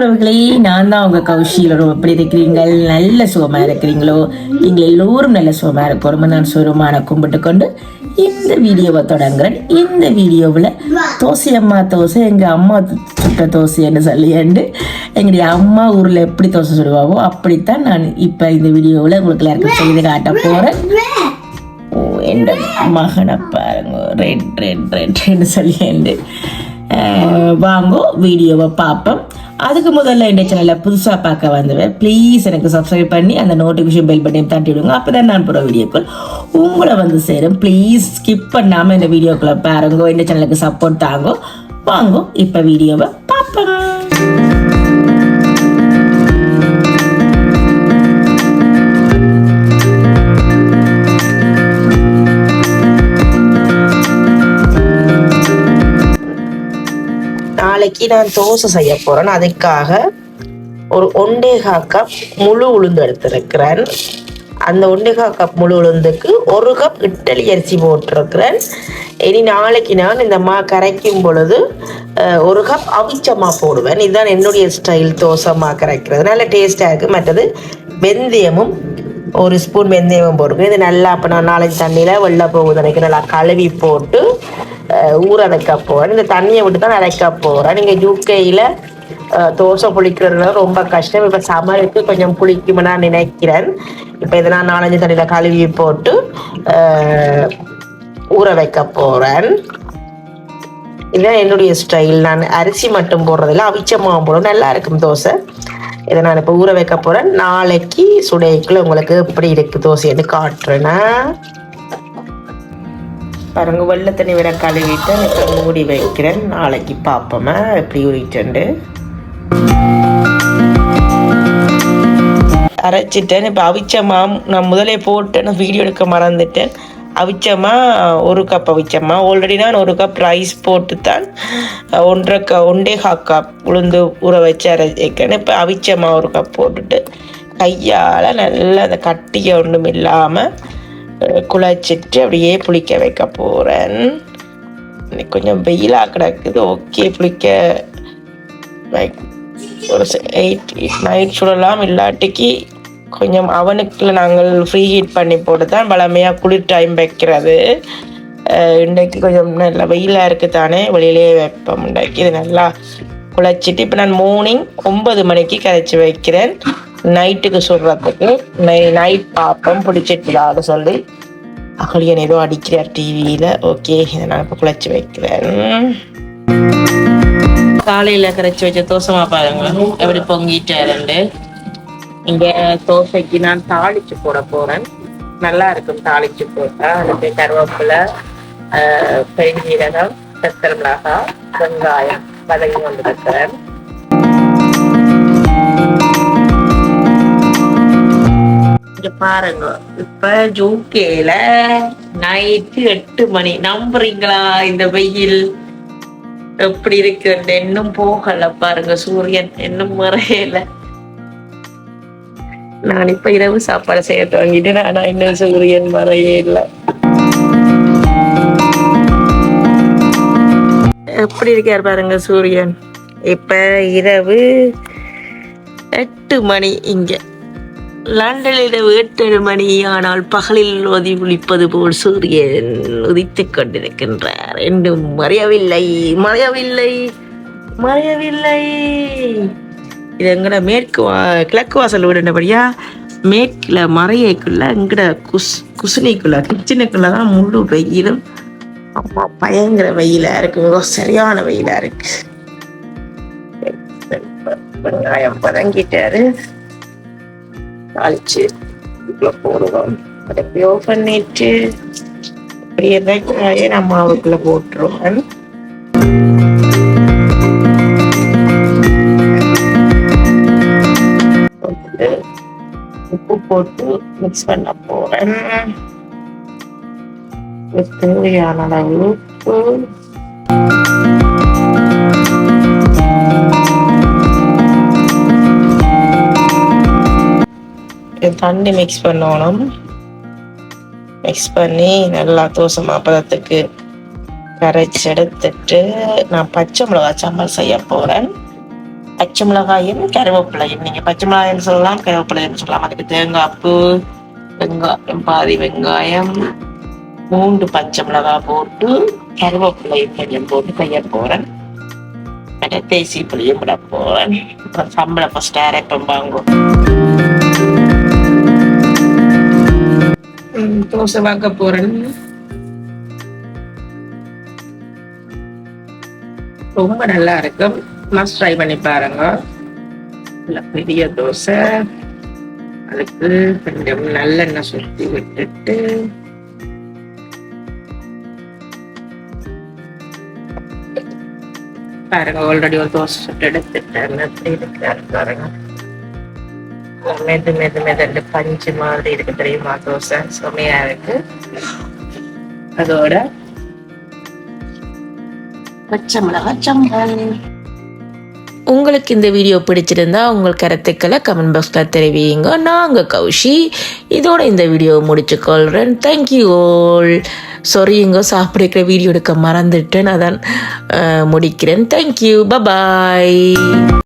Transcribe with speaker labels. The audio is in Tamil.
Speaker 1: உறவுகளே நான் தான் உங்க கௌஷியலரும் எப்படி இருக்கிறீங்கள் நல்ல சுகமாக இருக்கிறீங்களோ? நீங்கள் எல்லோரும் நல்ல சுகமாக இருக்கணும் நான் சுகமான கும்பிட்டு கொண்டு இந்த வீடியோவை தொடங்குறேன். இந்த வீடியோவில் தோசை அம்மா தோசை எங்கள் அம்மா சுட்ட தோசைன்னு சொல்லியாண்டு எங்களுடைய அம்மா ஊரில் எப்படி தோசை சுடுவாவோ அப்படித்தான் நான் இப்போ இந்த வீடியோவில் உங்களுக்கு எல்லாருக்கும் செய்து காட்ட போகிறேன் ஓ என் மகனை பாருங்க. ரெட் ரெட் ரெட்னு சொல்லியாண்டு. வாங்கோ வீடியோவை பார்ப்போம். அதுக்கு முதல்ல இந்த சேனலை புதுசாக பார்க்க வந்துடுவேன் ப்ளீஸ் எனக்கு சப்ஸ்கிரைப் பண்ணி அந்த நோட்டிஃபிகேஷன் பெல் பட்டையும் தட்டி விடுங்க. அப்போ தான் நான் போகிற வீடியோக்கள் உங்களை வந்து சேரும். ப்ளீஸ் ஸ்கிப் பண்ணாமல் இந்த வீடியோக்களை பாருங்க. இந்த சேனலுக்கு சப்போர்ட் தாங்கோ வாங்கோ இப்போ வீடியோவை பார்ப்போம். நாளைக்கு நான் தோசை செய்ய போறேன். அதுக்காக ஒரு ஒண்டேகா கப் முழு உளுந்து எடுத்திருக்கிறேன். அந்த ஒண்டேகா கப் முழு உளுந்துக்கு ஒரு கப் இட்டலி அரிசி போட்டிருக்கிறேன். இனி நாளைக்கு நான் இந்த மா கரைக்கும் பொழுது ஒரு கப் அவிச்சமாக போடுவேன். இதுதான் என்னுடைய ஸ்டைல் தோசை மா கரைக்கிறது. நல்ல டேஸ்டாக இருக்குது மற்றது வெந்தயமும் ஒரு ஸ்பூன் வெந்தயமும் போடுவேன் இது நல்லா அப்போ நான் நாலஞ்சு தண்ணியில் வெள்ளை போகுது நல்லா கழுவி போட்டு ஊற வைக்க போகிறேன் இந்த தண்ணியை விட்டு தான் அரைக்க போகிறேன் நீங்கள் யூகேயில் தோசை புளிக்கிறதுனால ரொம்ப கஷ்டம். இப்போ சமருக்கு கொஞ்சம் புளிக்குமே நான் நினைக்கிறேன். இப்போ இதை நான் நாலஞ்சு தண்ணியில் கழுவி போட்டு ஊற வைக்க போகிறேன் இதுதான் என்னுடைய ஸ்டைல் நான் அரிசி மட்டும் போடுறதில்ல அவிச்ச மாவு போடும் நல்லா இருக்கும் தோசை. இதை நான் இப்போ ஊற வைக்க போகிறேன் நாளைக்கு சுடைக்குள்ள உங்களுக்கு எப்படி இருக்கு தோசைன்னு காட்டுறேன்னா பாருங்க வெள்ளை தண்ணி விட கழுவிட்டு இப்போ மூடி வைக்கிறேன். நாளைக்கு பார்ப்போமா எப்படி ஊறிட்டு அரைச்சிட்டேன். இப்போ அவிச்சமா நான் முதலே போட்டேன். வீடியோ எடுக்க மறந்துட்டேன். அவிச்சமா ஒரு கப் அவிச்சமா. ஆல்ரெடி நான் ஒரு கப் ரைஸ் போட்டு தான் ஒன்றரை க ஒன்றே கா கப் உளுந்து ஊற வச்சு அரைச்சிக்கேன் இப்போ அவிச்சமா ஒரு கப் போட்டுட்டு கையால் நல்லா அந்த கட்டியை ஒன்றும் இல்லாமல் குழச்சிட்டு அப்படியே புளிக்க வைக்க போகிறேன் இன்னைக்கு கொஞ்சம் வெயிலாக கிடக்குது. ஓகே புளிக்க லைக் ஒரு எயிட் நைட் சுடலாம் இல்லாட்டிக்கு கொஞ்சம் அவனுக்குள்ள நாங்கள் ஃப்ரீ ஹீட் பண்ணி போட்டு தான் பழமையாக குளிர் டைம் வைக்கிறது. இன்றைக்கு கொஞ்சம் நல்லா வெயிலாக இருக்குது தானே வெளியிலேயே வைப்போம் இன்றைக்கு இது நல்லா குழச்சிட்டு இப்போ நான் மார்னிங் ஒன்பது மணிக்கு கரைச்சி வைக்கிறேன். நைட்டுக்கு சுடுறதுக்கு நை நைட் பாப்பம் பிடிச்சிட்டுதான்னு சொல்லி அகலியன் ஏதோ அடிக்கிறார் டிவியில் ஓகே இதை நான் இப்போ குழச்சி வைக்கிறேன். காலையில் கரைச்சி வச்ச தோசை பாருங்க. எப்படி பொங்கிட்டாருண்டு இங்க தோசைக்கு நான் தாளிச்சு போட போறேன். நல்லா இருக்கும் தாளிச்சு போட்டா. அதுக்கு கருவேப்பிலை ஆஹ், பெருஞ்சீரகம் பெத்தல் மிளகா வெங்காயம் வதங்கி கொண்டு வைக்கிறேன். இங்க பாருங்க. இப்ப ஜூகேல நைட்டு எட்டு மணி. நம்புறீங்களா இந்த வெயில்? எப்படி இருக்கு? இன்னும் போகல பாருங்க சூரியன். இன்னும் மறையல. நான் இப்ப இரவு சாப்பாடு செய்ய தொடங்கிட்டு ஆனா இன்னும் சூரியன் மறையே இல்லை. எப்படி இருக்கார் பாருங்க சூரியன்? இப்ப இரவு எட்டு மணி இங்க. லண்டனில் இரவு மணியானால் பகலில் ஒதி ஒளிப்பது போல் சூரியன் உதித்துக் கொண்டிருக்கின்றார். என்றும் மறையவில்லை மறையவில்லை மறையவில்லை. இது எங்கட மேற்கு வா கிழக்கு வாசல் விடுனபடியா மேற்குல மறையக்குள்ள எங்கட குஸ் குசினிக்குள்ள கிச்சனுக்குள்ள தான் முழு வெயிலும். அம்மா பயங்கர வெயிலா இருக்கு. மிக சரியான வெயிலா இருக்கு. வெங்காயம் பதங்கிட்டாரு தாளிச்சு இதுக்குள்ள போடுவோம். அதை ஓ பண்ணிட்டு அப்படியே வெங்காய நம்ம மாவுக்குள்ள போட்டுருவோம். போட்டு உப்பு போட்டு மிக்ஸ் பண்ண போறேன். தேவையான அளவு உப்பு. தண்ணி மிக்ஸ் பண்ணணும். மிக்ஸ் பண்ணி நல்லா தோசை மாப்பதத்துக்கு கரைச்சி எடுத்துட்டு நான் பச்சை மிளகா சாம்பார் செய்ய போகிறேன் பச்சை மிளகாயும் கருவேப்பிலையும். நீங்கள் பச்சை மிளகாயும் சொல்லலாம் கருவேப்பிலையும் சொல்லலாம். அதுக்கு தேங்காய் பூ வெங்காயம் பாதி வெங்காயம் மூன்று பச்சை மிளகாய் போட்டு கருவேப்பிலையும் கொஞ்சம் போட்டு செய்ய போகிறேன் தேசி புளியும் விட போகிறேன் அப்புறம் சம்பளம் ஃபஸ்ட் அரைப்பம் வாங்குவோம் தோசை வாங்க போறேன். ரொம்ப நல்லா இருக்கு. மஸ்ட் ட்ரை பண்ணி பாருங்க. பெரிய தோசை. அதுக்கு கொஞ்சம் நல்லெண்ணெய் சுற்றி விட்டுட்டு. பாருங்க ஆல்ரெடி ஒரு தோசை சுட்டு எடுத்துட்டேன். எப்படி பாருங்க. மெது மெது மெதண்டு பஞ்சு மாதிரி இருக்கு தெரியுமா தோசை? சுமையா இருக்கு. அதோட பச்சை மிளகாய் சம்பல். உங்களுக்கு இந்த வீடியோ பிடிச்சிருந்தா உங்கள் கருத்துக்களை கமெண்ட் பாக்ஸில் தெரிவிங்க நாங்கள் கௌஷி இதோட இந்த வீடியோவை முடிச்சுக்கொள்கிறேன் தேங்க்யூ ஆல் சாரி இங்கே சாப்பிடுக்கிற வீடியோ எடுக்க மறந்துட்டேன். அதான் அஹ், முடிக்கிறேன். Thank you bye bye